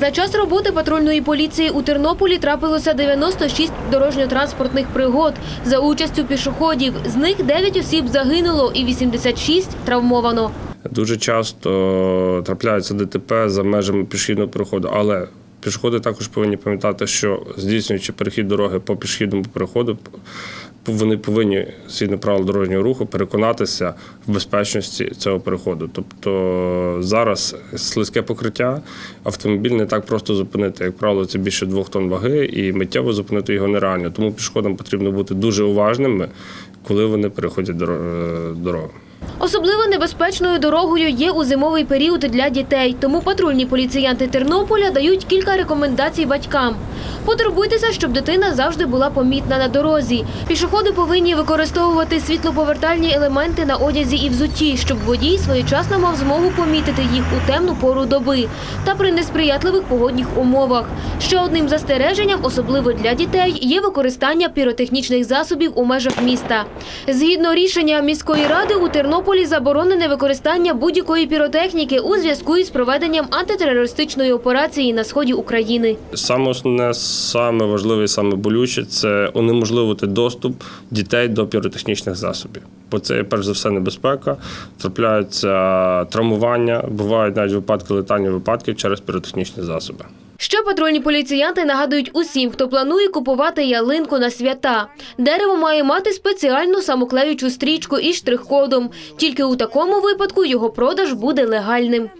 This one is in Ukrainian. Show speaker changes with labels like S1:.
S1: За час роботи патрульної поліції у Тернополі трапилося 96 дорожньо-транспортних пригод за участю пішоходів. З них 9 осіб загинуло і 86 травмовано.
S2: Дуже часто трапляються ДТП за межами пішохідного переходу, але пішоходи також повинні пам'ятати, що здійснюючи перехід дороги по пішохідному переходу, вони повинні згідно правил дорожнього руху переконатися в безпечності цього переходу. Тобто зараз слизьке покриття, автомобіль не так просто зупинити. Як правило, це більше двох тонн ваги, і миттєво зупинити його нереально. Тому пішоходам потрібно бути дуже уважними, коли вони переходять е, дорогу.
S1: Особливо небезпечною дорогою є у зимовий період для дітей. Тому патрульні поліціянти Тернополя дають кілька рекомендацій батькам. Потурбуйтеся, щоб дитина завжди була помітна на дорозі. Пішоходи повинні використовувати світлоповертальні елементи на одязі і взутті, щоб водій своєчасно мав змогу помітити їх у темну пору доби та при несприятливих погодних умовах. Ще одним застереженням, особливо для дітей, є використання піротехнічних засобів у межах міста. Згідно рішення міської ради у Тернополі заборонене використання будь-якої піротехніки у зв'язку із проведенням антитерористичної операції на сході України.
S2: Саме основне, саме важливе і саме болюче це унеможливити доступ дітей до піротехнічних засобів. Бо це перш за все небезпека, трапляються травмування, бувають навіть випадки летальні випадків через піротехнічні засоби.
S1: Ще патрульні поліціянти нагадують усім, хто планує купувати ялинку на свята. Дерево має мати спеціальну самоклеючу стрічку із штрих-кодом. Тільки у такому випадку його продаж буде легальним.